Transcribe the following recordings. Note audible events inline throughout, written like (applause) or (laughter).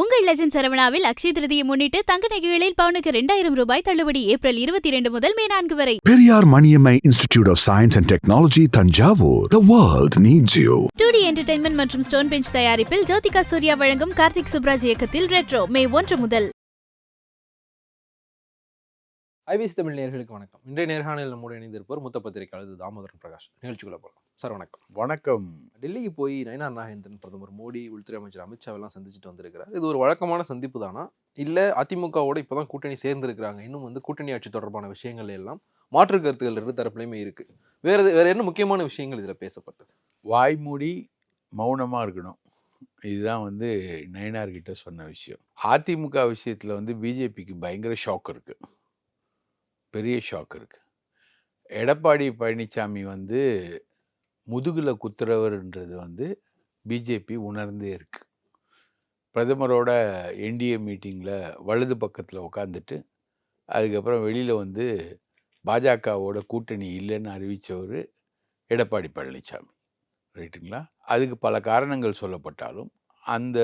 உங்கள் லெஜண்ட் சரவணாவில் அக்ஷய திருதியை முன்னிட்டு தங்க நகைகளில் பவுனுக்கு இரண்டாயிரம் ரூபாய் தள்ளுபடி ஏப்ரல் இருபத்தி இரண்டு முதல் மே நான்கு வரை. Periyar Maniammai Institute of Science and Technology, Tanjavur. The world needs you. Two D entertainment மற்றும் ஸ்டோன் பெஞ்ச் தயாரிப்பில் ஜோதிகா சூர்யா வழங்கும் கார்த்திக் சுப்ராஜ் இயக்கத்தில் ரெட்ரோ மே ஒன்று முதல். ஐபிசி தமிழ் நேயர்களுக்கு வணக்கம். இன்றைய நேர்காணலில் நம்மோடு இணைந்திருப்பவர் மூத்த பத்திரிகையாளர் தாமோதரன் பிரகாஷ். நிகழ்ச்சிக்குள்ள போகலாம். சார் வணக்கம். வணக்கம். டெல்லிக்கு போய் நயனார் நாகேந்திரன் பிரதமர் மோடி உள்துறை அமைச்சர் அமித்ஷாவெல்லாம் சந்திச்சுட்டு வந்திருக்கிறார். இது ஒரு வழக்கமான சந்திப்பு தானா? இல்லை அதிமுகவோட இப்போ தான் கூட்டணி சேர்ந்திருக்கிறாங்க. இன்னும் வந்து கூட்டணி ஆட்சி தொடர்பான விஷயங்கள் எல்லாம் மாற்று கருத்துகள் இரு தரப்புலையுமே இருக்கு. வேற வேற என்ன முக்கியமான விஷயங்கள் இதில் பேசப்பட்டது? வாய் மூடி மௌனமாக இருக்கணும். இதுதான் வந்து நயனார் கிட்ட சொன்ன விஷயம். அதிமுக விஷயத்தில் வந்து பிஜேபிக்கு பயங்கர ஷாக் இருக்கு. பெரிய ஷாக் இருக்கு. எடப்பாடி பழனிசாமி வந்து முதுகில் குத்துறவர்ன்றது வந்து பிஜேபி உணர்ந்தே இருக்கு. பிரதமரோட என்டிஏ மீட்டிங்கில் வலது பக்கத்தில் உட்காந்துட்டு அதுக்கப்புறம் வெளியில் வந்து பாஜகவோட கூட்டணி இல்லைன்னு அறிவித்தவர் எடப்பாடி பழனிசாமி ரைட்டுங்களா? அதுக்கு பல காரணங்கள் சொல்லப்பட்டாலும் அந்த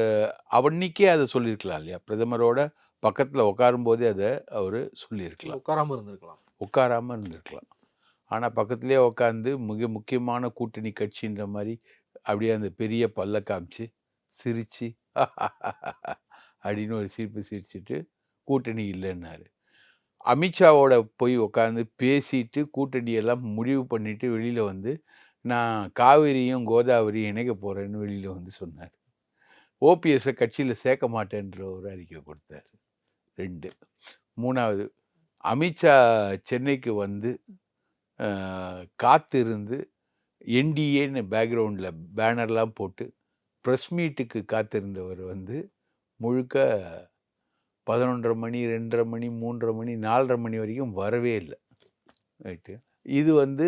அவன்னிக்கே அதை சொல்லியிருக்கலாம் இல்லையா? பிரதமரோட பக்கத்தில் உட்காரும்போதே அதை அவர் சொல்லியிருக்கலாம். உட்காராம இருந்திருக்கலாம். உட்காராம இருந்திருக்கலாம். ஆனால் பக்கத்துலேயே உட்காந்து மிக முக்கியமான கூட்டணி கட்சின்ற மாதிரி அப்படியே அந்த பெரிய பல்ல காமிச்சு சிரிச்சு (laughs) அப்படின்னு ஒரு சிரிப்பு சிரிச்சிட்டு கூட்டணி இல்லைன்னாரு. அமித்ஷாவோட போய் உட்காந்து பேசிட்டு கூட்டணியெல்லாம் முடிவு பண்ணிட்டு வெளியில் வந்து நான் காவிரியும் கோதாவரியும் இணைக்க போகிறேன்னு வெளியில் வந்து சொன்னார். ஓபிஎஸ்ஸை கட்சியில் சேர்க்க மாட்டேன்ற ஒரு அறிக்கை கொடுத்தார். ரெண்டு. மூணாவது. அமித்ஷா சென்னைக்கு வந்து அஹ், காத்திருந்து என்டிஏன்னு பேக்ரவுண்டில் பேனர்லாம் போட்டு ப்ரெஸ் மீட்டுக்கு காத்திருந்தவர் வந்து முழுக்க பதினொன்றரை மணி ரெண்டரை மணி மூன்றரை மணி நாலரை மணி வரைக்கும் வரவே இல்லை. ரைட்டு. இது வந்து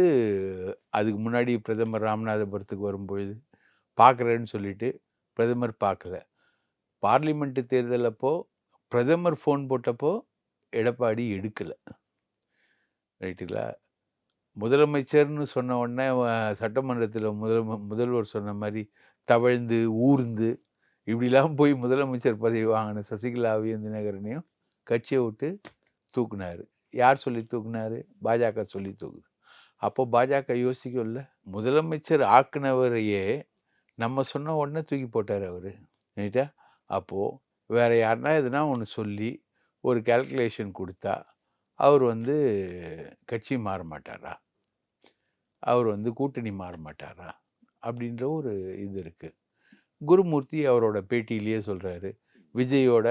அதுக்கு முன்னாடி பிரதமர் ராமநாதபுரத்துக்கு வரும்பொழுது பார்க்குறேன்னு சொல்லிட்டு பிரதமர் பார்க்கல. பார்லிமெண்ட்டு தேர்தல் அப்போ பிரதமர் ஃபோன் போட்டப்போ எடப்பாடி எடுக்கலை. ரைட்டுங்களா? முதலமைச்சர்னு சொன்ன உடனே சட்டமன்றத்தில் முதல் முதல்வர் சொன்ன மாதிரி தவழ்ந்து ஊர்ந்து இப்படிலாம் போய் முதலமைச்சர் பதவி வாங்கின சசிகலாவையும் தினகரனையும் கட்சியை விட்டு தூக்குனாரு. யார் சொல்லி தூக்குனாரு? பாஜக சொல்லி தூக்கு அப்போ பாஜக யோசிக்கல முதலமைச்சர் ஆக்குனவரையே நம்ம சொன்ன உடனே தூக்கி போட்டார் அவர் ரைட்டா? அப்போது வேறு யாருன்னா எதுனா ஒன்று சொல்லி ஒரு கால்குலேஷன் கொடுத்தா அவர் வந்து கட்சி மாற மாட்டாரா? அவர் வந்து கூட்டணி மாற மாட்டாரா? அப்படின்ற ஒரு இது இருக்குது குருமூர்த்தி அவரோட பேட்டியிலேயே சொல்கிறாரு விஜயோட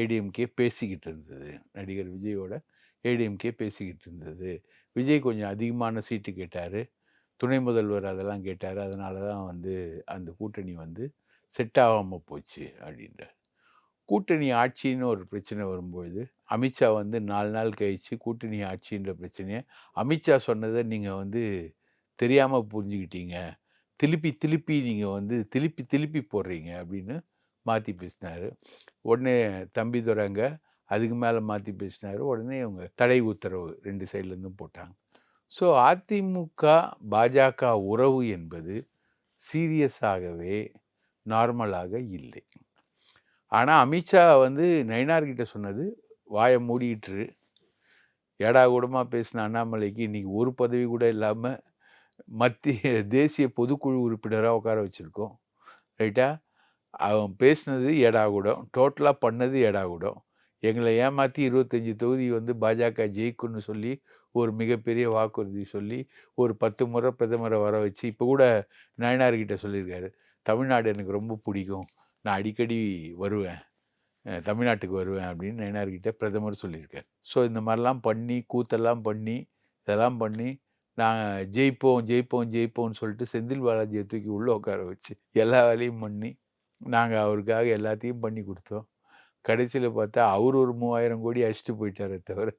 ஏடிஎம்கே பேசிக்கிட்டு இருந்தது. நடிகர் விஜயோட ஏடிஎம்கே பேசிக்கிட்டு இருந்தது. விஜய் கொஞ்சம் அதிகமான சீட்டு கேட்டார். துணை முதல்வர் அதெல்லாம் கேட்டார். அதனால தான் வந்து அந்த கூட்டணி வந்து செட் ஆகாமல் போச்சு அப்படின்றார் கூட்டணி ஆட்சின்னு ஒரு பிரச்சனை வரும்பொழுது அமித்ஷா வந்து நாலு நாள் கழிச்சு கூட்டணி ஆட்சின்ற பிரச்சனையை அமித்ஷா சொன்னதை நீங்கள் வந்து தெரியாமல் புரிஞ்சுக்கிட்டீங்க. திருப்பி திருப்பி நீங்கள் வந்து திருப்பி திருப்பி போடுறீங்க அப்படின்னு மாற்றி பேசினார். உடனே தம்பி துறங்க அதுக்கு மேலே மாற்றி பேசினார். உடனே இவங்க தடை உத்தரவு ரெண்டு சைட்லேருந்தும் போட்டாங்க. ஸோ அதிமுக பாஜக உறவு என்பது சீரியஸாகவே நார்மலாக இல்லை. ஆனால் அமித்ஷா வந்து நயினார்கிட்ட சொன்னது வாயை மூடிட்டுரு ஏடா கூடமாக பேசின அண்ணாமலைக்கு இன்றைக்கி ஒரு பதவி கூட இல்லாமல் மத்திய (laughs) தேசிய பொதுக்குழு உறுப்பினராக உட்கார வச்சுருக்கோம். ரைட்டா? அவன் பேசினது ஏடாகூடம் டோட்டலாக பண்ணது ஏடாகூடம் எங்களை ஏமாற்றி இருபத்தஞ்சி தொகுதி வந்து பாஜக ஜெயிக்கும்னு சொல்லி ஒரு மிகப்பெரிய வாக்குறுதி சொல்லி ஒரு பத்து முறை பிரதமரை வர வச்சு இப்போ கூட நயனார்கிட்ட சொல்லியிருக்காரு தமிழ்நாடு எனக்கு ரொம்ப பிடிக்கும் நான் அடிக்கடி வருவேன் தமிழ்நாட்டுக்கு வருவேன் அப்படின்னு நயனார்கிட்ட பிரதமர் சொல்லியிருக்கார். ஸோ இந்த மாதிரிலாம் பண்ணி கூத்தெல்லாம் பண்ணி இதெல்லாம் பண்ணி நாங்கள் ஜெயிப்போம் ஜெயிப்போம் ஜெயிப்போம்னு சொல்லிட்டு செந்தில் பாலாஜியை தூக்கி உள்ளே உட்கார வச்சு எல்லா வேலையும் பண்ணி நாங்கள் அவருக்காக எல்லாத்தையும் பண்ணி கொடுத்தோம். கடைசியில் பார்த்தா அவர் ஒரு மூவாயிரம் கோடி அடிச்சுட்டு போயிட்டாரே தவிர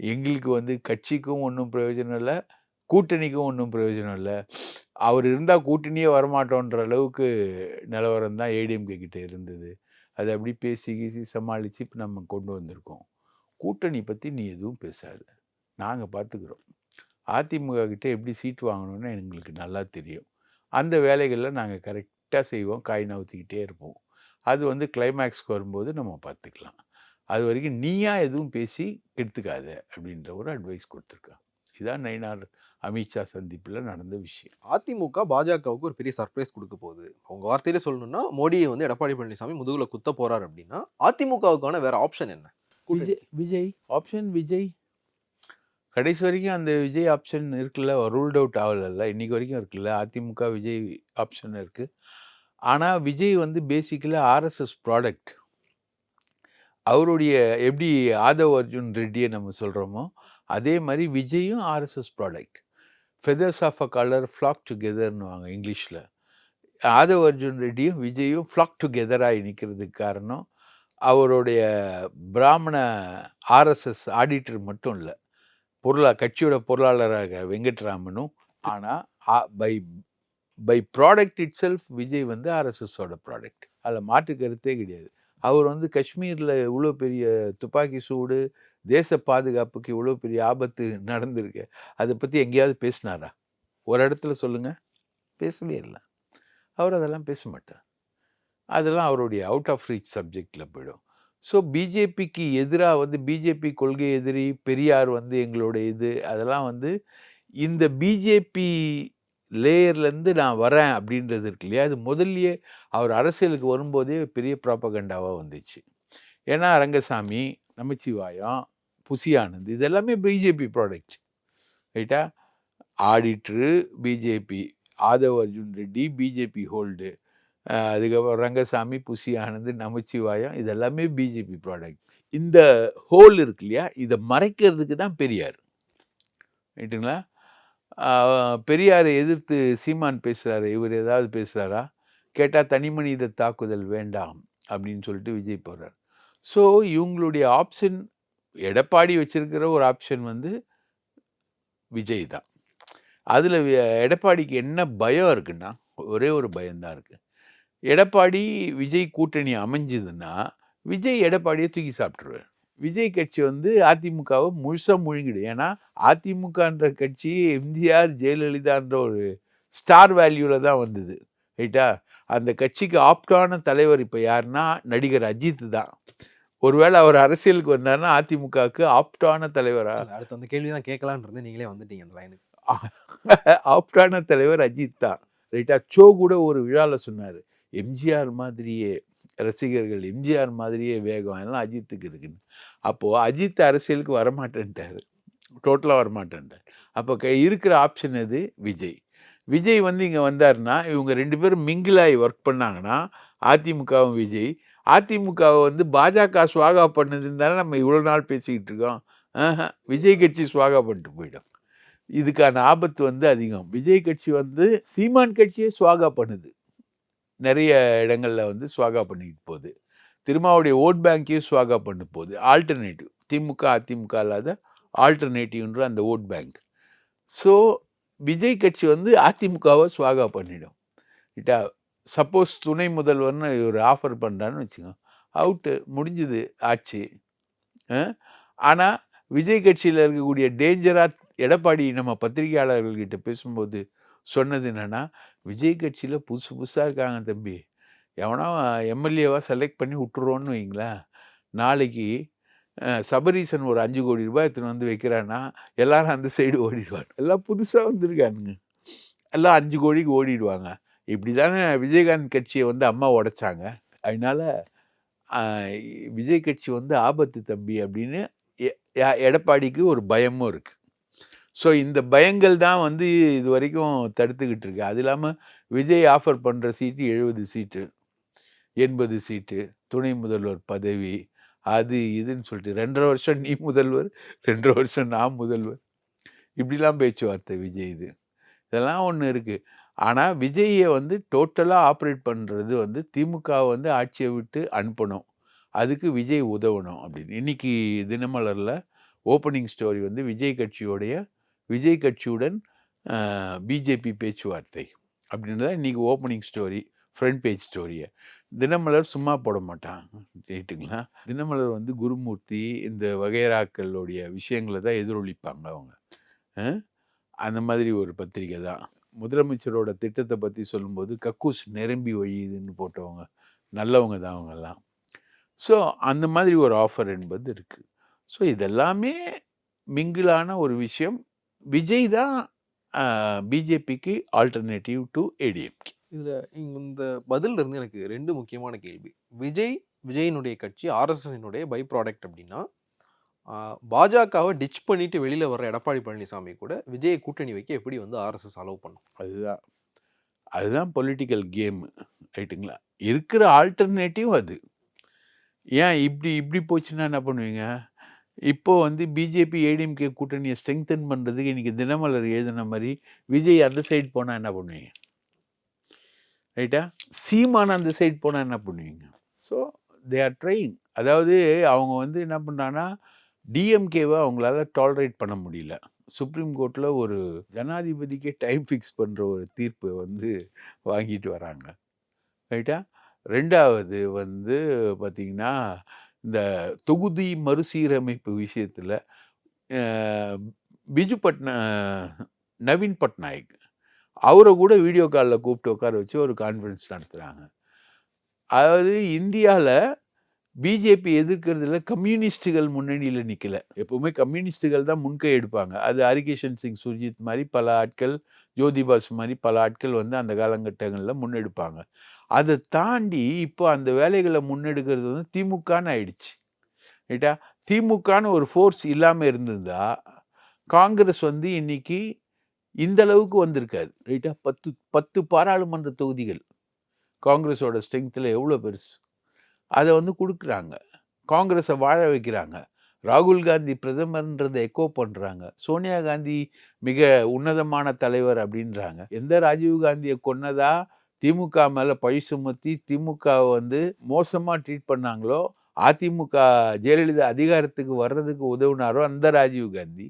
எங்களுக்கு வந்து கட்சிக்கும் ஒன்றும் பிரயோஜனம் இல்லை கூட்டணிக்கும் ஒன்றும் பிரயோஜனம் இல்லை. அவர் இருந்தால் கூட்டணியே வரமாட்டோன்ற அளவுக்கு நிலவரம் தான் ஏடிஎம்கே கிட்டே இருந்தது. அதை அப்படி பேசி கீசி சமாளித்து இப்போ நம்ம கொண்டு வந்திருக்கோம். கூட்டணி பற்றி நீ எதுவும் பேசாத. நாங்கள் பார்த்துக்குறோம் அதிமுக கிட்ட எப்படி சீட் வாங்கணும்னு எங்களுக்கு நல்லா தெரியும். அந்த வேலைகளில் நாங்கள் கரெக்டாக செய்வோம். காய் நவுத்திக்கிட்டே இருப்போம். அது வந்து கிளைமேக்ஸ்க்கு வரும்போது நம்ம பார்த்துக்கலாம் அது வரைக்கும் நீயா எதுவும் பேசி கெடுத்துக்காத அப்படின்ற ஒரு அட்வைஸ் கொடுத்துருக்கான் இதான் நயினார் அமித்ஷா சந்திப்பில் நடந்த விஷயம். அதிமுக பாஜகவுக்கு ஒரு பெரிய சர்ப்ரைஸ் கொடுக்க போகுது. உங்க வார்த்தையில சொல்லணும்னா மோடியை வந்து எடப்பாடி பழனிசாமி முதுகுல குத்த போறாரு அப்படின்னா அதிமுகவுக்கான வேற ஆப்ஷன் என்ன? விஜய் விஜய் ஆப்ஷன் விஜய். கடைசி வரைக்கும் அந்த விஜய் ஆப்ஷன் இருக்குல்ல ரூல்ட் அவுட் ஆகலைல்ல இன்னைக்கு வரைக்கும் இருக்குல்ல அதிமுக விஜய் ஆப்ஷன் இருக்குது ஆனால் விஜய் வந்து பேசிக்கலாக ஆர்எஸ்எஸ் ப்ராடக்ட் அவருடைய எப்படி ஆதவ் அர்ஜுன் ரெட்டியை நம்ம சொல்கிறோமோ அதே மாதிரி விஜயும் RSS product feathers of a colour flock டுகெதர்னுவாங்க இங்கிலீஷில். ஆதவ் அர்ஜுன் ரெட்டியும் விஜயும் ஃப்ளாக் டுகெதராக நிற்கிறதுக்கு காரணம் அவருடைய பிராமண ஆர்எஸ்எஸ் ஆடிட்டர் மட்டும் இல்லை. பொருளா கட்சியோட பொருளாளராக வெங்கட்ராமனும் ஆனால் by by product itself Vijay வந்து ஆர்எஸ்எஸோட ப்ராடக்ட். அதில் மாற்று கருத்தே கிடையாது. அவர் வந்து காஷ்மீரில் இவ்வளோ பெரிய துப்பாக்கி சூடு தேச பாதுகாப்புக்கு இவ்வளோ பெரிய ஆபத்து நடந்திருக்கு. அதை பற்றி எங்கேயாவது பேசினாரா? ஒரு இடத்துல சொல்லுங்கள் பேசவே இல்லை. அவர் அதெல்லாம் பேச மாட்டார். அதெல்லாம் அவருடைய அவுட் ஆஃப் ரீச் சப்ஜெக்டில் போயிடும். ஸோ பிஜேபிக்கு எதிராக வந்து பிஜேபி கொள்கை எதிரி பெரியார் வந்து எங்களுடைய இது அதெல்லாம் வந்து இந்த பிஜேபி லேயர்லேருந்து நான் வரேன் அப்படின்றது இருக்கு இல்லையா? அது முதல்லயே அவர் அரசியலுக்கு வரும்போதே பெரிய ப்ராப்பகண்டாவாக வந்துச்சு. ஏன்னா ரங்கசாமி நமச்சிவாயம் புசி இதெல்லாமே இது எல்லாமே பிஜேபி ப்ராடக்ட் ரைட்டா auditor BJP Aadhav Arjun Reddy BJP hold அதுக்கப்புறம் ரங்கசாமி புசி ஆனந்த் நமச்சிவாயம் இதெல்லாமே பிஜேபி ப்ராடக்ட் இந்த ஹோல் இருக்கு இல்லையா இதை மறைக்கிறதுக்கு தான் பெரியார். ரைட்டுங்களா பெரியாரை எதிர்த்து சீமான் பேசுகிறாரு இவர் ஏதாவது பேசுகிறாரா கேட்டால் தனி மனித தாக்குதல் வேண்டாம் அப்படின்னு சொல்லிட்டு விஜய் போகிறார் ஸோ இவங்களுடைய ஆப்ஷன் எடப்பாடி வச்சிருக்கிற ஒரு ஆப்ஷன் வந்து விஜய் தான். அதில் எடப்பாடிக்கு என்ன பயம் இருக்குன்னா ஒரே ஒரு பயம்தான் இருக்குது எடப்பாடி விஜய் கூட்டணி அமைஞ்சதுன்னா விஜய் எடப்பாடியை தூக்கி சாப்பிட்ருவார் விஜய் கட்சி வந்து அதிமுகவை முழுசா முழுங்கிடும். ஏன்னா அதிமுகன்ற கட்சி எம்ஜிஆர் ஜெயலலிதான்ற ஒரு ஸ்டார் வேல்யூவில் தான் வந்தது. ரைட்டா? அந்த கட்சிக்கு ஆப்டான தலைவர் இப்போ யாருன்னா நடிகர் அஜித் தான். ஒருவேளை அவர் அரசியலுக்கு வந்தாருன்னா அதிமுகவுக்கு ஆப்டான தலைவரா? இல்ல, அடுத்து அந்த கேள்வி தான் கேட்கலான்னு இருந்து நீங்களே வந்துட்டீங்க அந்த லைனுக்கு ஆப்டான தலைவர் அஜித் தான். ரைட்டா? சோ கூட ஒரு விழாவில் சொன்னார். எம்ஜிஆர் மாதிரியே ரசிகர்கள் எம்ஜிஆர் மாதிரியே வேகம். எல்லாம் அஜித்துக்கு இருக்குன்னு. அப்போது அஜித் அரசியலுக்கு வரமாட்டேன்ட்டார். டோட்டலாக வரமாட்டேன்ட்டார். அப்போ க இருக்கிற ஆப்ஷன் எது? விஜய். விஜய் வந்து இங்கே வந்தாருன்னா இவங்க ரெண்டு பேரும் மிங்கிளாகி ஒர்க் பண்ணாங்கன்னா அதிமுகவும் விஜய். அதிமுகவை வந்து பாஜக சுவாகா பண்ணதுன்னு தானே நம்ம இவ்வளோ நாள் பேசிக்கிட்டு இருக்கோம். விஜய் கட்சி சுவாகா பண்ணிட்டு போயிடும். இதுக்கான ஆபத்து வந்து அதிகம். விஜய் கட்சி வந்து சீமான் கட்சியே சுவாகா பண்ணுது. நிறைய இடங்களில் வந்து சுவாகா பண்ணிக்கிட்டு போகுது. திருமாவுடைய ஓட் பேங்க்கையும் சுவாகா பண்ண போகுது. ஆல்டர்னேட்டிவ். திமுக அதிமுக இல்லாத ஆல்டர்னேட்டிவ்ன்ற அந்த ஓட் பேங்க். ஸோ விஜய் கட்சி வந்து அதிமுகவை சுவாகா பண்ணிடும். இட்டா சப்போஸ் துணை முதல்வர்னு ஒரு ஆஃபர் பண்ணுறான்னு வச்சுக்கோங்க அவுட்டு முடிஞ்சுது ஆட்சி. ஆனால் விஜய் கட்சியில் இருக்கக்கூடிய டேஞ்சராக எடப்பாடி நம்ம பத்திரிகையாளர்கள்கிட்ட பேசும்போது சொன்னது என்னன்னா விஜய் கட்சியில் புதுசு புதுசாக இருக்காங்க தம்பி. எவனா எம்எல்ஏவாக செலக்ட் பண்ணி விட்டுருவோன்னு வைங்களேன் நாளைக்கு சபரீசன் ஒரு அஞ்சு கோடி ரூபாய் எடுத்துன்னு வந்து வைக்கிறான்னா எல்லாரும் அந்த சைடு ஓடிடுவாங்க. எல்லாம் புதுசாக வந்திருக்கானுங்க. எல்லாம் அஞ்சு கோடிக்கு ஓடிடுவாங்க. இப்படி தானே விஜயகாந்த் கட்சியை வந்து அம்மா உடைச்சாங்க. அதனால விஜய் கட்சி வந்து ஆபத்து தம்பி அப்படின்னு எ- எ- எடப்பாடிக்கு ஒரு பயமும் இருக்குது ஸோ இந்த பயங்கள் தான் வந்து இது வரைக்கும் தடுத்துக்கிட்டு இருக்கு. அது இல்லாமல் விஜய் ஆஃபர் பண்ணுற சீட்டு எழுபது சீட்டு எண்பது சீட்டு துணை முதல்வர் பதவி அது இதுன்னு சொல்லிட்டு ரெண்டரை வருஷம் நீ முதல்வர் ரெண்டரை வருஷம் நான் முதல்வர். இப்படிலாம் பேச்சுவார்த்தை விஜய் இது. இதெல்லாம் ஒன்று இருக்குது ஆனால் விஜயை வந்து டோட்டலாக ஆப்ரேட் பண்ணுறது வந்து திமுக வந்து ஆட்சியை விட்டு அனுப்பணும். அதுக்கு விஜய் உதவணும் அப்படின்னு. இன்னைக்கு தினமலரில் ஓப்பனிங் ஸ்டோரி வந்து விஜய் கட்சியோடைய விஜய் கட்சியுடன் பிஜேபி பேச்சுவார்த்தை அப்படின்னு தான் இன்றைக்கி ஓப்பனிங் ஸ்டோரி ஃப்ரண்ட் பேஜ் ஸ்டோரியை தினமலர் சும்மா போட மாட்டான். ரைட்டுங்களா தினமலர் வந்து குருமூர்த்தி இந்த வகைராக்களுடைய விஷயங்களை தான் எதிரொலிப்பாங்க அவங்க. அந்த மாதிரி ஒரு பத்திரிக்கை தான். முதலமைச்சரோட திட்டத்தை பற்றி சொல்லும்போது கக்கூஸ் நிரம்பி வழியுதுன்னு போட்டவங்க. நல்லவங்க தான் அவங்கெல்லாம். ஸோ அந்த மாதிரி ஒரு ஆஃபர் என்பது இருக்குது ஸோ இதெல்லாமே மிங்கிளான ஒரு விஷயம். விஜய் தான் பிஜேபிக்கு ஆல்டர்னேட்டிவ் டு ஏடிஎம்கே இதுல இந்த பதில்ல இருந்து எனக்கு ரெண்டு முக்கியமான கேள்வி. விஜய் விஜயினுடைய கட்சி ஆர்எஸ்எஸ்னுடைய பை ப்ராடக்ட் அப்படின்னா பாஜகவை டிச் பண்ணிட்டு வெளியில வர்ற எடப்பாடி பழனிசாமி கூட விஜயை கூட்டணி வைக்க எப்படி வந்து ஆர்எஸ்எஸ் அலோவ் பண்ணும்? அதுதான். அதுதான் பொலிட்டிக்கல் கேம் ரைட்டுங்களா? இருக்கிற ஆல்டர்னேட்டிவ் அது. ஏன் இப்படி இப்படி போச்சுன்னா என்ன பண்ணுவீங்க? இப்போ வந்து பிஜேபி ஏடிஎம்கே கூட்டணியை ஸ்ட்ரெங்தன் பண்ணுறதுக்கு இன்றைக்கி தினமலர் எழுதின மாதிரி விஜய் அந்த சைடு போனால் என்ன பண்ணுவீங்க? ரைட்டா சீமான அந்த சைடு போனால் என்ன பண்ணுவீங்க? ஸோ தே ஆர் ட்ரைங் அதாவது அவங்க வந்து என்ன பண்ணாங்கன்னா டிஎம்கேவை அவங்களால டாலரேட் பண்ண முடியல. சுப்ரீம் கோர்ட்டில் ஒரு ஜனாதிபதிக்கே டைம் ஃபிக்ஸ் பண்ணுற ஒரு தீர்ப்பை வந்து வாங்கிட்டு வராங்க. ரைட்டா ரெண்டாவது வந்து பார்த்திங்கன்னா இந்த தொகுதி மறுசீரமைப்பு விஷயத்தில் பிஜு பட்னா நவீன் பட்நாயக். அவரை கூட வீடியோ காலில் கூப்பிட்டு உட்கார வச்சு ஒரு கான்ஃபரன்ஸ் நடத்துகிறாங்க அதாவது இந்தியாவில் பிஜேபி எதிர்க்கிறதுல கம்யூனிஸ்டுகள் முன்னணியில் நிற்கலை எப்போவுமே கம்யூனிஸ்டுகள் தான் முன்கை எடுப்பாங்க. அது ஹரிகிஷன் சிங் சுர்ஜித் மாதிரி பல ஆட்கள் ஜோதிபாஸ் மாதிரி பல ஆட்கள் வந்து அந்த காலகட்டங்களில் முன்னெடுப்பாங்க. அதை தாண்டி இப்போ அந்த வேலைகளை முன்னெடுக்கிறது வந்து திமுகன்னு ஆயிடுச்சு. ரைட்டா? திமுகன்னு ஒரு ஃபோர்ஸ் இல்லாமல் இருந்திருந்தா காங்கிரஸ் வந்து இன்னைக்கு இந்த அளவுக்கு வந்திருக்காது. ரைட்டா? பத்து பத்து பாராளுமன்ற தொகுதிகள் காங்கிரஸோட ஸ்ட்ரென்த்தில் எவ்வளோ பெருசு? அதை வந்து கொடுக்குறாங்க. காங்கிரஸை வாழ வைக்கிறாங்க. ராகுல் காந்தி பிரதமர்ன்றதை எக்கோ பண்ணுறாங்க சோனியா காந்தி மிக உன்னதமான தலைவர் அப்படின்றாங்க. எந்த ராஜீவ் காந்தியை கொன்னதா? திமுக மேலே பழி சுமத்தி திமுகவை வந்து மோசமாக ட்ரீட் பண்ணாங்களோ அதிமுக ஜெயலலிதா அதிகாரத்துக்கு வர்றதுக்கு உதவுனாரோ அந்த ராஜீவ் காந்தி.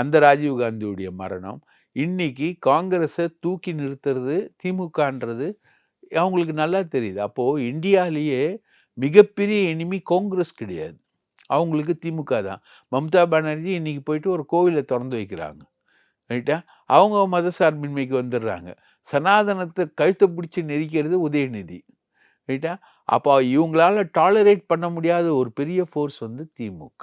அந்த ராஜீவ் காந்தியுடைய மரணம். இன்னைக்கு காங்கிரஸை தூக்கி நிறுத்துறது திமுகன்றது அவங்களுக்கு நல்லா தெரியுது. அப்போது இந்தியாவிலேயே மிகப்பெரிய எனிமி காங்கிரஸ் கிடையாது. அவங்களுக்கு திமுக தான். மம்தா பானர்ஜி இன்றைக்கி போயிட்டு ஒரு கோவிலை திறந்து வைக்கிறாங்க. ரைட்டா அவங்க மத சார்பின்மைக்கு வந்துடுறாங்க. சனாதனத்தை கழுத்தை பிடிச்சி நெரிக்கிறது உதயநிதி. ரைட்டா? அப்போ இவங்களால டாலரேட் பண்ண முடியாத ஒரு பெரிய ஃபோர்ஸ் வந்து திமுக.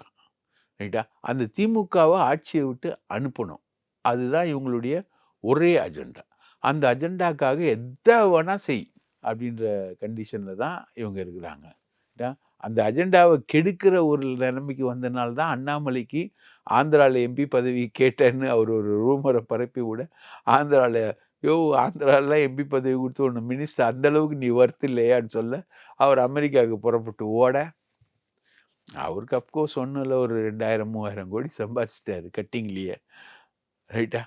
ரைட்டா? அந்த திமுகவை ஆட்சியை விட்டு அனுப்பணும். அதுதான் இவங்களுடைய ஒரே அஜெண்டா அந்த அஜெண்டாக்காக எதை வேணால் செய் அப்படின்ற கண்டிஷனில் தான் இவங்க இருக்கிறாங்க. ரைட்டா? அந்த அஜெண்டாவை கெடுக்கிற ஒரு நிலைமைக்கு வந்தனால தான் அண்ணாமலைக்கு ஆந்திராவில் எம்பி பதவி கேட்டேன்னு அவர் ஒரு ரூமரை பரப்பி விட ஆந்திராவில் யோ ஆந்திராவில் எம்பி பதவி கொடுத்து ஒன்று மினிஸ்டர் அந்தளவுக்கு நீ ஒர்த் இல்லையான்னு சொல்ல அவர் அமெரிக்காவுக்கு புறப்பட்டு ஓட. அவருக்கு அஃப்கோர்ஸ் ஒன்றும் இல்லை ஒரு ரெண்டாயிரம் மூவாயிரம் கோடி சம்பாதிச்சிட்டாரு கட்டிங்லேயே ரைட்டா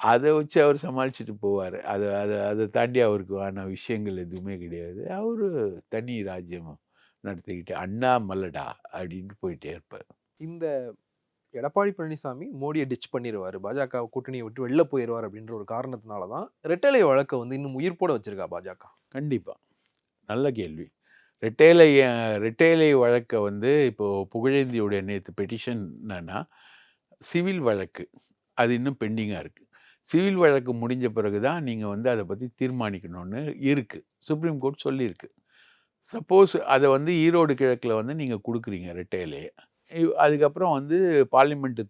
அதை வச்சு அவர் சமாளிச்சுட்டு போவார். அதை அதை அதை தாண்டி அவருக்கு ஆன விஷயங்கள் எதுவுமே கிடையாது. அவர் தனி ராஜ்யமும் நடத்திக்கிட்டு அண்ணா மல்லடா அப்படின்ட்டு போயிட்டே இருப்பார். இந்த எடப்பாடி பழனிசாமி மோடியை டிச் பண்ணிடுவார் பாஜக கூட்டணியை விட்டு வெளில போயிடுவார் அப்படின்ற ஒரு காரணத்தினால தான் ரெட்டலை வழக்கை வந்து இன்னும் உயிர்ப்போட வச்சிருக்கா பாஜக. கண்டிப்பாக நல்ல கேள்வி. ரெட்டேலை ரெட்டேலை வழக்கை வந்து இப்போது புகழேந்தியுடைய நேற்று பெட்டிஷன் என்னன்னா சிவில் வழக்கு. அது இன்னும் பெண்டிங்காக இருக்குது சிவில் வழக்கு முடிஞ்ச பிறகு தான் நீங்கள் வந்து அதை பற்றி தீர்மானிக்கணும்னு இருக்குது சுப்ரீம் கோர்ட் சொல்லியிருக்கு. சப்போஸ் அதை வந்து ஈரோடு கிழக்கில் வந்து நீங்கள் கொடுக்குறீங்க ரெட்டையிலே. அதுக்கப்புறம் வந்து பார்லிமெண்ட்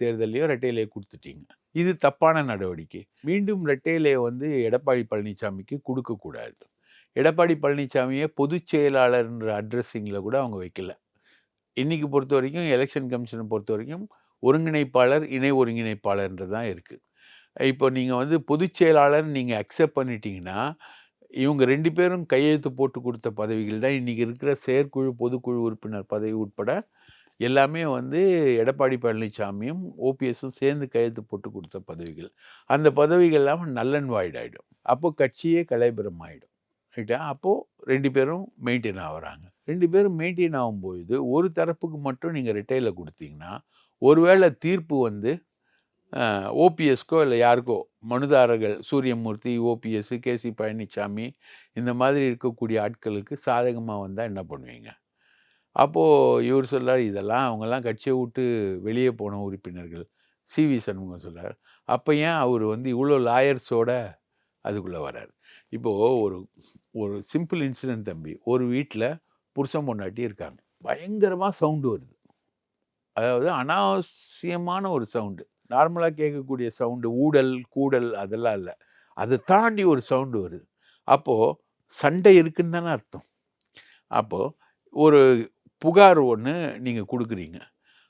தேர்தலையோ ரெட்டையிலேயே கொடுத்துட்டீங்க. இது தப்பான நடவடிக்கை. மீண்டும் ரெட்டையிலேயே வந்து எடப்பாடி பழனிசாமிக்கு கொடுக்கக்கூடாது எடப்பாடி பழனிசாமியை பொதுச் செயலாளர்ன்ற அட்ரஸிங்கில் கூட அவங்க வைக்கல. இன்றைக்கி பொறுத்த வரைக்கும் எலெக்ஷன் கமிஷனை பொறுத்த வரைக்கும் ஒருங்கிணைப்பாளர் இணை ஒருங்கிணைப்பாளர்ன்றது தான் இருக்குது இப்போ நீங்கள் வந்து பொதுச் செயலாளர் நீங்கள் அக்செப்ட் பண்ணிட்டீங்கன்னா இவங்க ரெண்டு பேரும் கையெழுத்து போட்டு கொடுத்த பதவிகள் தான். இன்றைக்கி இருக்கிற செயற்குழு பொதுக்குழு உறுப்பினர் பதவி உட்பட எல்லாமே வந்து எடப்பாடி பழனிசாமியும் ஓபிஎஸும் சேர்ந்து கையெழுத்து போட்டு கொடுத்த பதவிகள். அந்த பதவிகள்லாம் நல்லன் வாய்டாயிடும் அப்போ கட்சியே கலைபுரம் ஆகிடும் ரைட்டா? அப்போது ரெண்டு பேரும் மெயின்டைன் ஆகுறாங்க. ரெண்டு பேரும் மெயின்டைன் ஆகும்பொழுது ஒரு தரப்புக்கு மட்டும் நீங்கள் ரிட்டைலில் கொடுத்தீங்கன்னா ஒருவேளை தீர்ப்பு வந்து ஓபிஎஸ்க்கோ இல்லை யாருக்கோ மனுதாரர்கள் சூரியமூர்த்தி ஓபிஎஸ் கேசி பழனிசாமி இந்த மாதிரி இருக்கக்கூடிய ஆட்களுக்கு சாதகமாக வந்தால் என்ன பண்ணுவீங்க? அப்போது இவர் சொல்கிறார் இதெல்லாம் அவங்கெல்லாம் கட்சியை விட்டு வெளியே போன உறுப்பினர்கள். சி. வி. சண்முகம் சொல்கிறார் அப்போ ஏன் அவர் வந்து இவ்வளோ லாயர்ஸோட அதுக்குள்ளே வரார் இப்போது ஒரு ஒரு சிம்பிள் இன்சிடென்ட் தம்பி ஒரு வீட்டில் புருஷன் பொண்டாட்டி இருக்காங்க. பயங்கரமாக சவுண்டு வருது. அதாவது அனாவசியமான ஒரு சவுண்டு. நார்மலாக கேட்கக்கூடிய சவுண்டு ஊடல் கூடல் அதெல்லாம் இல்லை. அதை தாண்டி ஒரு சவுண்டு வருது. அப்போது சண்டை இருக்குன்னு தானே அர்த்தம். அப்போது ஒரு புகார் ஒன்று நீங்கள் கொடுக்குறீங்க.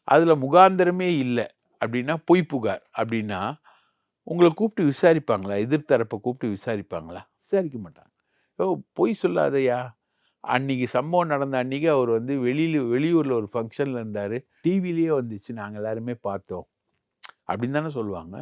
அதில் முகாந்திரமே இல்லை அப்படின்னா பொய் புகார். அப்படின்னா உங்களை கூப்பிட்டு விசாரிப்பாங்களா? எதிர்த்தரப்பை கூப்பிட்டு விசாரிப்பாங்களா? விசாரிக்க மாட்டாங்க. ஓ பொய் சொல்லாதயா? அன்னைக்கு சம்பவம் நடந்த அன்னைக்கு அவர் வந்து வெளியில் வெளியூரில் ஒரு ஃபங்க்ஷனில் இருந்தார். டிவிலேயே வந்துச்சு. நாங்கள் எல்லாருமே பார்த்தோம். அப்படின்னு தானே சொல்லுவாங்க.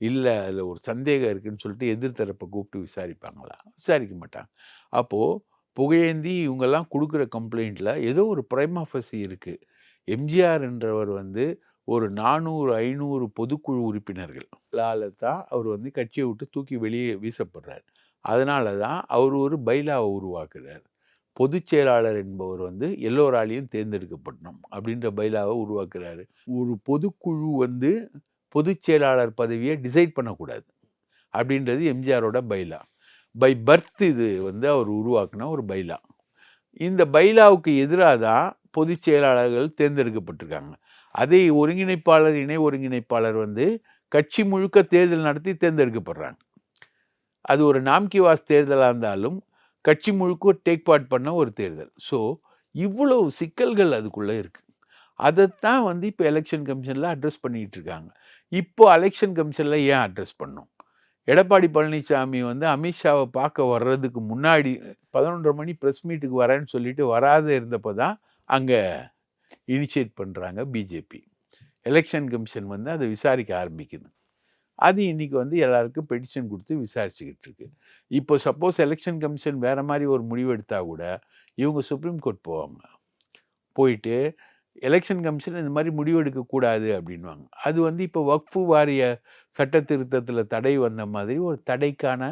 இல்லை அதில் ஒரு சந்தேகம் இருக்குதுன்னு சொல்லிட்டு எதிர்த்தரப்பை கூப்பிட்டு விசாரிப்பாங்களா? விசாரிக்க மாட்டாங்க. அப்போது புகையேந்தி இவங்கெல்லாம் கொடுக்குற கம்ப்ளைண்ட்டில் ஏதோ ஒரு பிரைமாஃபசி இருக்குது எம்ஜிஆர் என்றவர் வந்து ஒரு நானூறு ஐநூறு பொதுக்குழு உறுப்பினர்கள். தான் அவர் வந்து கட்சியை விட்டு தூக்கி வெளியே வீசப்படுறார். அதனால தான் அவர் ஒரு பைலாவை உருவாக்குறார். பொதுச் செயலாளர் என்பவர் வந்து எல்லோராலையும் தேர்ந்தெடுக்கப்படணும் அப்படின்ற பைலாவை உருவாக்குறாரு. ஒரு பொதுக்குழு வந்து பொதுச் செயலாளர் பதவியை டிசைட் பண்ணக்கூடாது அப்படின்றது எம்ஜிஆரோட பைலா. பை பர்த் இது வந்து அவர் உருவாக்குன ஒரு பைலா. இந்த பைலாவுக்கு எதிராக தான் பொதுச் செயலாளர்கள் தேர்ந்தெடுக்கப்பட்டிருக்காங்க. அதே ஒருங்கிணைப்பாளர் இணை ஒருங்கிணைப்பாளர் வந்து கட்சி முழுக்க தேர்தல் நடத்தி தேர்ந்தெடுக்கப்படுறாங்க. அது ஒரு நாம்கி வாஸ் தேர்தலாக இருந்தாலும் கட்சி முழுக்க டேக் பார்ட் பண்ண ஒரு தேர்தல். ஸோ இவ்வளவு சிக்கல்கள் அதுக்குள்ளே இருக்குது அதைத்தான் வந்து இப்போ எலெக்ஷன் கமிஷனில் அட்ரஸ் பண்ணிட்டு இருக்காங்க. இப்போ எலெக்ஷன் கமிஷனில் ஏன் அட்ரஸ் பண்ணோம்? எடப்பாடி பழனிசாமி வந்து அமித்ஷாவை பார்க்க வர்றதுக்கு முன்னாடி பதினொன்றரை மணி ப்ரெஸ் மீட்டுக்கு வரேன்னு சொல்லிட்டு வராத இருந்தப்போ தான் அங்கே இனிஷியேட் பண்ணுறாங்க பிஜேபி எலெக்ஷன் கமிஷன் வந்து அதை விசாரிக்க ஆரம்பிக்குது. அது இன்னைக்கு வந்து எல்லாருக்கும் பெட்டிஷன் கொடுத்து விசாரிச்சுக்கிட்டு இருக்கு இப்போ சப்போஸ் எலெக்ஷன் கமிஷன் வேற மாதிரி ஒரு முடிவு எடுத்தால் கூட இவங்க சுப்ரீம் கோர்ட் போவாங்க. போயிட்டு எலெக்ஷன் கமிஷன் இந்த மாதிரி முடிவு எடுக்கக்கூடாது அப்படின்வாங்க அது வந்து இப்போ வக்ஃபு வாரிய சட்ட திருத்தத்தில் தடை வந்த மாதிரி ஒரு தடைக்கான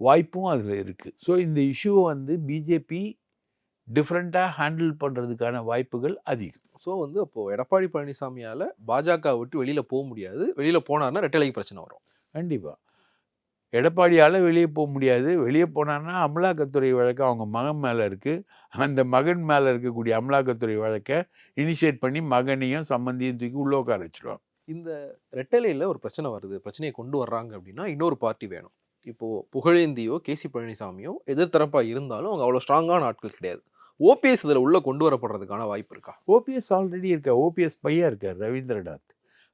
வாய்ப்பும் அதில் இருக்குது ஸோ இந்த இஷ்யூவை வந்து பிஜேபி டிஃப்ரெண்ட்டாக ஹேண்டில் பண்ணுறதுக்கான வாய்ப்புகள் அதிகம். ஸோ வந்து அப்போ எடப்பாடி பழனிசாமியால பாஜக விட்டு வெளியில போக முடியாது. வெளியில போனாருன்னா ரெட்டலை பிரச்சனை வரும். கண்டிப்பாக எடப்பாடியால் வெளியே போக முடியாது. வெளியே போனான்னா அமலாக்கத்துறை வழக்கு அவங்க மகன் மேலே இருக்குது அந்த மகன் மேலே இருக்கக்கூடிய அமலாக்கத்துறை வழக்கை இனிஷியேட் பண்ணி மகனையும் சம்மந்தியும் தூக்கி உள்ள உட்கார வச்சிருவாங்க. இந்த ரெட்டலையில் ஒரு பிரச்சனை வருது. பிரச்சனையை கொண்டு வர்றாங்க அப்படின்னா இன்னொரு பார்ட்டி வேணும். இப்போ புகழேந்தியோ கேசி பழனிசாமியோ எதிர்த்தரப்பா இருந்தாலும் அவங்க அவ்வளோ ஸ்ட்ராங்கான ஆட்கள் கிடையாது. ஓபிஎஸ் இதில் உள்ள கொண்டு வரப்படுறதுக்கான வாய்ப்பு இருக்கா? ஓபிஎஸ் ஆல்ரெடி இருக்கா ஓபிஎஸ் பையன் இருக்கார் ரவீந்திரநாத்.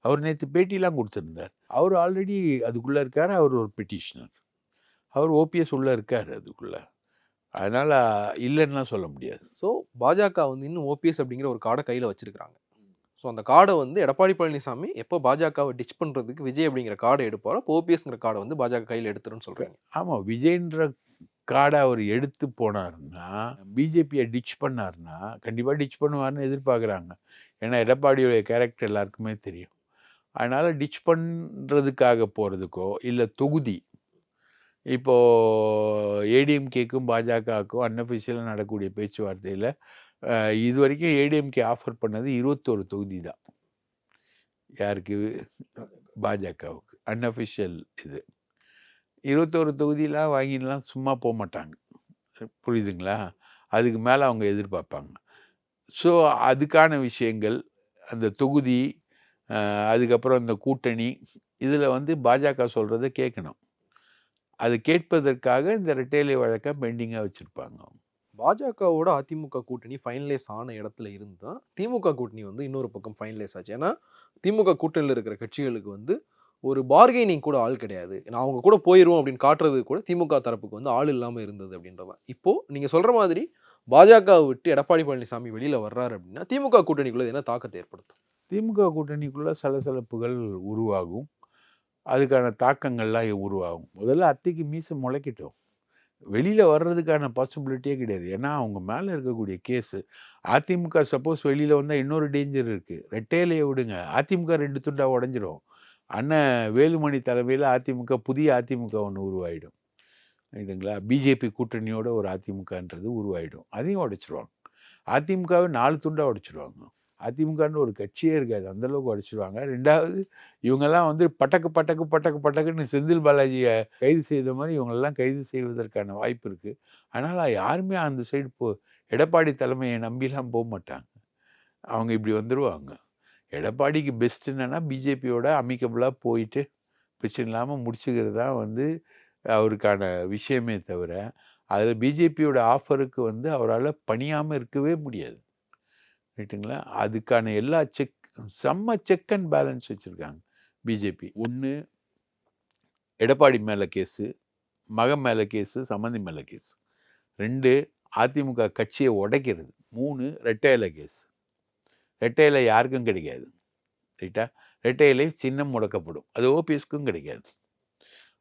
அவர் நேற்று பேட்டிலாம் கொடுத்துருந்தார். அவர் ஆல்ரெடி அதுக்குள்ளே இருக்கார் அவர் ஒரு பெட்டிஷனர் அவர் ஓபிஎஸ் உள்ளே இருக்கார் அதுக்குள்ளே. அதனால் இல்லைன்னுலாம் சொல்ல முடியாது. ஸோ பாஜக வந்து இன்னும் ஓபிஎஸ் அப்படிங்கிற ஒரு கார்டை கையில் வச்சிருக்காங்க ஸோ அந்த கார்டை வந்து எடப்பாடி பழனிசாமி எப்போ பாஜகவை டிச் பண்ணுறதுக்கு விஜய் அப்படிங்கிற கார்டை எடுப்பாரோ ஓபிஎஸ்ங்கிற கார்டை வந்து பாஜக கையில் எடுத்துருன்னு சொல்கிறீங்க ஆமாம் விஜய்ன்ற கார்டை அவர் எடுத்து போனாருன்னா பிஜேபியை டிச் பண்ணாருன்னா கண்டிப்பாக டிச் பண்ணுவார்னு எதிர்பார்க்குறாங்க. ஏன்னா எடப்பாடியுடைய கேரக்டர் எல்லாருக்குமே தெரியும். அதனால் டிச் பண்ணுறதுக்காக போகிறதுக்கோ இல்லை தொகுதி இப்போது ஏடிஎம்கேக்கும் பாஜகவுக்கும் அன்அஃபிஷியலாக நடக்கக்கூடிய பேச்சுவார்த்தையில் இது வரைக்கும் ஏடிஎம்கே ஆஃபர் பண்ணது இருபத்தோரு தொகுதி தான். யாருக்கு? பாஜகவுக்கு. அன்அஃபிஷியல் இது. இருபத்தோரு தொகுதியெலாம் வாங்கிடலாம் சும்மா போக மாட்டாங்க புரியுதுங்களா? அதுக்கு மேலே அவங்க எதிர்பார்ப்பாங்க. ஸோ அதுக்கான விஷயங்கள் அந்த தொகுதி அதுக்கப்புறம் இந்த கூட்டணி இதில் வந்து பாஜக சொல்கிறத கேட்கணும் அது கேட்பதற்காக இந்த ரெட்டேலை வழக்கை பெண்டிங்காக வச்சுருப்பாங்க பாஜகவோட அதிமுக கூட்டணி ஃபைனலைஸ் ஆன இடத்துல இருந்து தான் திமுக கூட்டணி வந்து இன்னொரு பக்கம் ஃபைனலைஸ் ஆச்சு. ஏன்னா திமுக கூட்டணியில் இருக்கிற கட்சிகளுக்கு வந்து ஒரு பார்கெனிங் கூட ஆள் கிடையாது. நான் அவங்க கூட போயிடுவோம் அப்படின்னு காட்டுறது கூட திமுக தரப்புக்கு வந்து ஆள் இல்லாமல் இருந்தது அப்படின்றதான் இப்போது நீங்கள் சொல்கிற மாதிரி பாஜக விட்டு எடப்பாடி பழனிசாமி வெளியில் வர்றாரு அப்படின்னா திமுக கூட்டணிக்குள்ள என்ன தாக்கத்தை ஏற்படுத்தும்? திமுக கூட்டணிக்குள்ளே சலசலப்புகள் உருவாகும். அதுக்கான தாக்கங்கள்லாம் உருவாகும். முதல்ல அத்திக்கு மீசை முளைக்கட்டும். வெளியில் வர்றதுக்கான பாசிபிலிட்டியே கிடையாது. ஏன்னா அவங்க மேலே இருக்கக்கூடிய கேஸு அதிமுக சப்போஸ் வெளியில் வந்தால் இன்னொரு டேஞ்சர் இருக்குது ரெட்டையிலையை விடுங்க. அதிமுக ரெண்டு துண்டா உடஞ்சிரும். அண்ணன் வேலுமணி தலைமையில் அதிமுக புதிய அதிமுக ஒன்று உருவாயிடும். ரைட்டுங்களா பிஜேபி கூட்டணியோட ஒரு அதிமுகன்றது உருவாயிடும். அதையும் உடைச்சிருவாங்க. அதிமுகவை நாலு துண்டாக உடைச்சிருவாங்க. அதிமுகன்னு ஒரு கட்சியே இருக்காது. அந்த அளவுக்கு உடைச்சிருவாங்க. ரெண்டாவது இவங்கெல்லாம் வந்து பட்டக்கு பட்டக்கு பட்டக்கு பட்டக்குன்னு செந்தில் பாலாஜியை கைது செய்த மாதிரி இவங்களெல்லாம் கைது செய்வதற்கான வாய்ப்பு இருக்குது அதனால் யாருமே அந்த சைடு போ எடப்பாடி தலைமையை நம்பிலாம் போக மாட்டாங்க அவங்க இப்படி வந்துடுவாங்க எடப்பாடிக்கு பெஸ்ட் என்னென்னா பிஜேபியோட அமிக்கபிளாக போயிட்டு பிரச்சனை இல்லாமல் முடிச்சுக்கிறது தான் வந்து அவருக்கான விஷயமே தவிர அதில் பிஜேபியோட ஆஃபருக்கு வந்து அவரால் பணியாமல் இருக்கவே முடியாது. ரைட்டுங்களா? அதுக்கான எல்லா செக் செம்ம செக் அண்ட் பேலன்ஸ் வச்சுருக்காங்க பிஜேபி ஒன்று எடப்பாடி மேலே கேஸு மகன் மேலே கேஸு சம்மந்தி மேலே கேஸ் ரெண்டு அதிமுக கட்சியை உடைக்கிறது. மூணு ரெட்டையில கேஸ் ரெட்டையில யாருக்கும் கிடைக்காது. ரைட்டா? ரெட்டையிலை சின்னம் முடக்கப்படும். அது ஓபிஎஸ்க்கும் கிடைக்காது.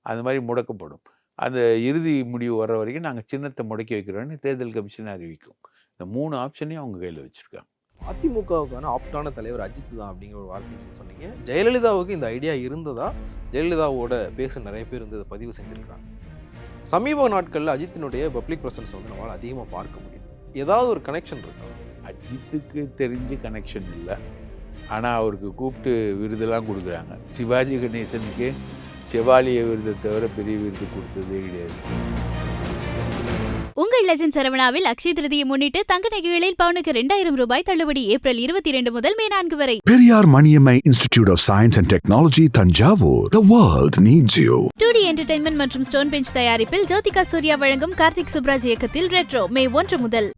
அந்த மாதிரி முடக்கப்படும். அந்த இறுதி முடிவு வர வரைக்கும் நாங்கள் சின்னத்தை முடக்கி வைக்கிறோன்னு தேர்தல் கமிஷன் அறிவிக்கும். இந்த மூணு ஆப்ஷனையும் அவங்க கையில் வச்சுருக்காங்க. அதிமுகவுக்கான ஆப்டான தலைவர் அஜித் தான் அப்படிங்கிற ஒரு வார்த்தை சொன்னீங்க. ஜெயலலிதாவுக்கு இந்த ஐடியா இருந்ததா? ஜெயலலிதாவோட பேச நிறைய பேர் வந்து இதை பதிவு செஞ்சுருக்காங்க. சமீப நாட்களில் அஜித்தினுடைய பப்ளிக் ப்ரெசன்ஸ் வந்து நம்மளால் அதிகமாக பார்க்க முடியும் ஏதாவது ஒரு கனெக்ஷன் இருக்கா? அஜித்துக்கு தெரிஞ்சு கனெக்ஷன் இல்லை. ஆனால் அவருக்கு கூப்பிட்டு விருதெல்லாம் கொடுக்குறாங்க. சிவாஜி கணேசனுக்கு செவாலிய விருதை தவிர பெரிய விருது கொடுத்ததே கிடையாது. உங்கள் லெஜண்ட் சரவணாவில் அக்ஷய திருதியை முன்னிட்டு தங்க நகைகளில் பவுனுக்கு ரெண்டாயிரம் ரூபாய் தள்ளுபடி ஏப்ரல் இருபத்தி இரண்டு முதல் மே நான்கு வரை. Periyar Maniammai Institute of Science and Technology, Tanjavur. The world needs you. Two D entertainment மற்றும் ஸ்டோன் பெஞ்ச் தயாரிப்பில் ஜோதிகா சூர்யா வழங்கும் கார்த்திக் சுப்ராஜ் இயக்கத்தில் ரெட்ரோ மே ஒன்று முதல்.